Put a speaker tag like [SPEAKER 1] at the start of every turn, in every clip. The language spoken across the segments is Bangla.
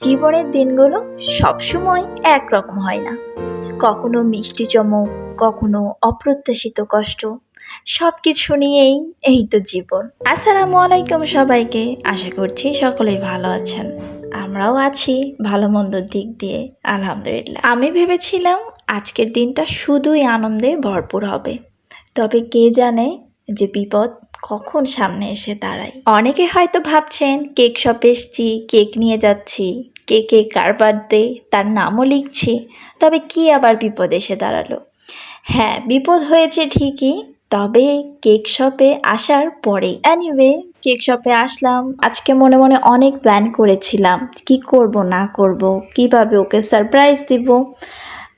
[SPEAKER 1] জীবনের দিনগুলো সবসময় একরকম হয় না। কখনো মিষ্টি চমক, কখনো অপ্রত্যাশিত কষ্ট সব কিছু নিয়েই এই তো জীবন। আসসালামু আলাইকুম সবাইকে, আশা করছি সকলেই ভালো আছেন। আমরাও আছি ভালো মন্দর দিক দিয়ে, আলহামদুলিল্লাহ। আমি ভেবেছিলাম আজকের দিনটা শুধুই আনন্দে ভরপুর হবে। তবে কে জানে যে বিপদ কখন সামনে এসে দাঁড়ায় অনেকে হয়তো ভাবছেন, কেক শপে এসছি কেক নিয়ে যাচ্ছি কেকে কার বার্থডে, তার নামও লিখছি, তবে কি আবার বিপদ এসে দাঁড়াল? হ্যাঁ বিপদ হয়েছে ঠিকই, তবে কেক শপে আসার পরেই। অ্যানিওয়ে কেক শপে আসলাম, আজকে মনে মনে অনেক প্ল্যান করেছিলাম, কি করব, না করব, কীভাবে ওকে সারপ্রাইজ দিব,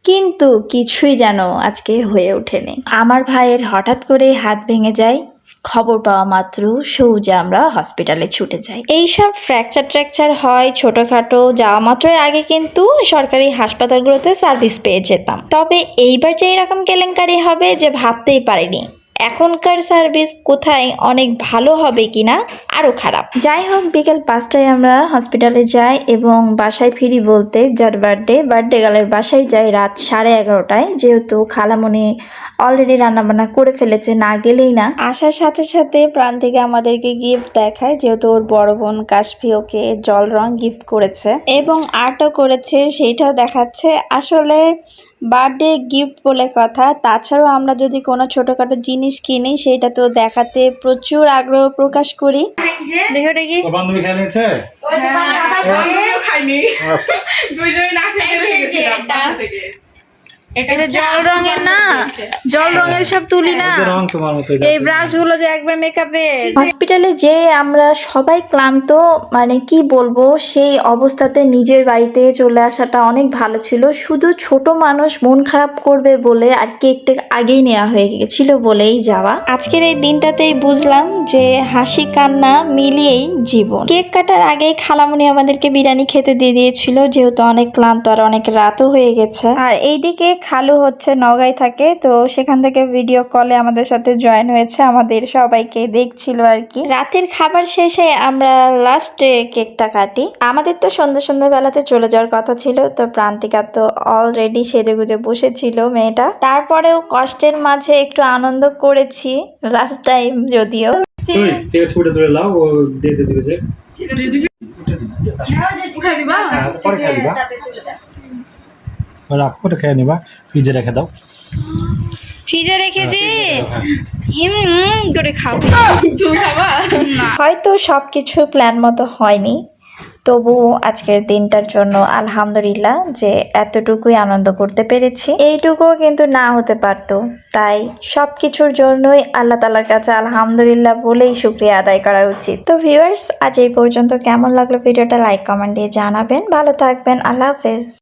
[SPEAKER 1] কিন্তু কিছুই যেন আজকে হয়ে ওঠেনি। আমার ভাইয়ের হঠাৎ করে হাত ভেঙে যায় খবর পাওয়া মাত্র সৌজে আমরা হসপিটালে ছুটে যাই। এইসব ফ্র্যাকচার ট্র্যাকচার হয় ছোটোখাটো, যাওয়া মাত্রই আগে কিন্তু সরকারি হাসপাতালগুলোতে সার্ভিস পেয়ে যেতাম। তবে এইবার যে এরকম কেলেঙ্কারি হবে যে ভাবতেই পারিনি। এখনকার সার্ভিস কোথায় অনেক ভালো হবে কিনা আরও খারাপ। যাই হোক বিকেল পাঁচটায় আমরা হসপিটালে যাই এবং বাসায় ফিরি বলতে যার বার্থডে বার্থডে গালের বাসায় যাই রাত সাড়ে এগারোটায়। যেহেতু খালামণি অলরেডি রান্নাবান্না করে ফেলেছে না গেলেই না। আসার সাথে সাথে প্রাণ থেকে আমাদেরকে গিফট দেখায় যেহেতু ওর বড় বোন কাশফি ওকে জল রং গিফট করেছে। এবং আর্টও করেছে সেইটাও দেখাচ্ছে। আসলে বার্থডে গিফট বলে কথা। তাছাড়াও আমরা যদি কোনো ছোটখাটো জিনিস কিনি সেটা তো দেখাতে প্রচুর আগ্রহ প্রকাশ করি। দেখো এটা
[SPEAKER 2] বান্ধবী খেয়ে নিয়েছে?
[SPEAKER 3] খাইনি।
[SPEAKER 2] আচ্ছা।
[SPEAKER 3] দুইজনে না খেয়ে
[SPEAKER 1] এটা।
[SPEAKER 4] জল রঙের না। জল রঙের সব তুলি না।
[SPEAKER 2] রং তোমার মতো
[SPEAKER 4] এই ব্রাশগুলো যে একবার মেকআপের।
[SPEAKER 1] হসপিটালে যে আমরা সবাই ক্লান্ত মানে কি বলব সেই অবস্থাতে নিজের বাড়িতে চলে আসাটা অনেক ভালো ছিল। শুধু ছোট মানুষ মন খারাপ করবে বলে আর কেকটা আগেই নেওয়া হয়ে গেছিল বলেই যাওয়া। আজকের এই দিনটাতেই বুঝলাম যে হাসি কান্না মিলিয়েই জীবন। কেক কাটার আগেই খালামণি আমাদেরকে বিরিয়ানি খেতে দিয়ে দিয়েছিল যেহেতু অনেক ক্লান্ত আর অনেক রাতও হয়ে গেছে। আর এইদিকে খালু হচ্ছে নগাই থাকে তো সেখান থেকে ভিডিও কলে আমাদের সাথে জয়েন হয়েছে আমাদের সবাইকে দেখছিল আর কি। রাতের খাবার শেষে আমরা লাস্টে কেকটা কাটি। আমাদের তো সন্ধ্যা সন্ধ্যা বেলাতে চলে যাওয়ার কথা ছিল তো প্রান্তিকা তো অলরেডি সেজে গুজে বসেছিল মেয়েটা। তারপরেও কষ্টের মাঝে একটু আনন্দ করেছি লাস্ট টাইম যদিও।
[SPEAKER 2] দিয়ে রাখো ওটা খেয়ে নিবা। ফ্রিজে রেখে দাও।
[SPEAKER 4] ফ্রিজে রেখে যে?
[SPEAKER 2] হ্যাঁ।
[SPEAKER 4] করে খাব
[SPEAKER 3] তুমি খাবা?
[SPEAKER 1] হয়তো সব কিছু প্ল্যান মতো হয়নি। তবু আজকের দিনটার জন্য আলহামদুলিল্লাহ যে এতটুকুই আনন্দ করতে পেরেছি। এইটুকুও কিন্তু না হতে পারতো। তাই সব কিছুর জন্যই আল্লাহ তালার কাছে আলহামদুলিল্লাহ বলেই শুক্রিয়া আদায় করা উচিত। তো ভিউয়ার্স আজ এই পর্যন্ত কেমন লাগল ভিডিওটা লাইক কমেন্ট দিয়ে জানাবেন। ভালো থাকবেন। আল্লাহ হাফেজ।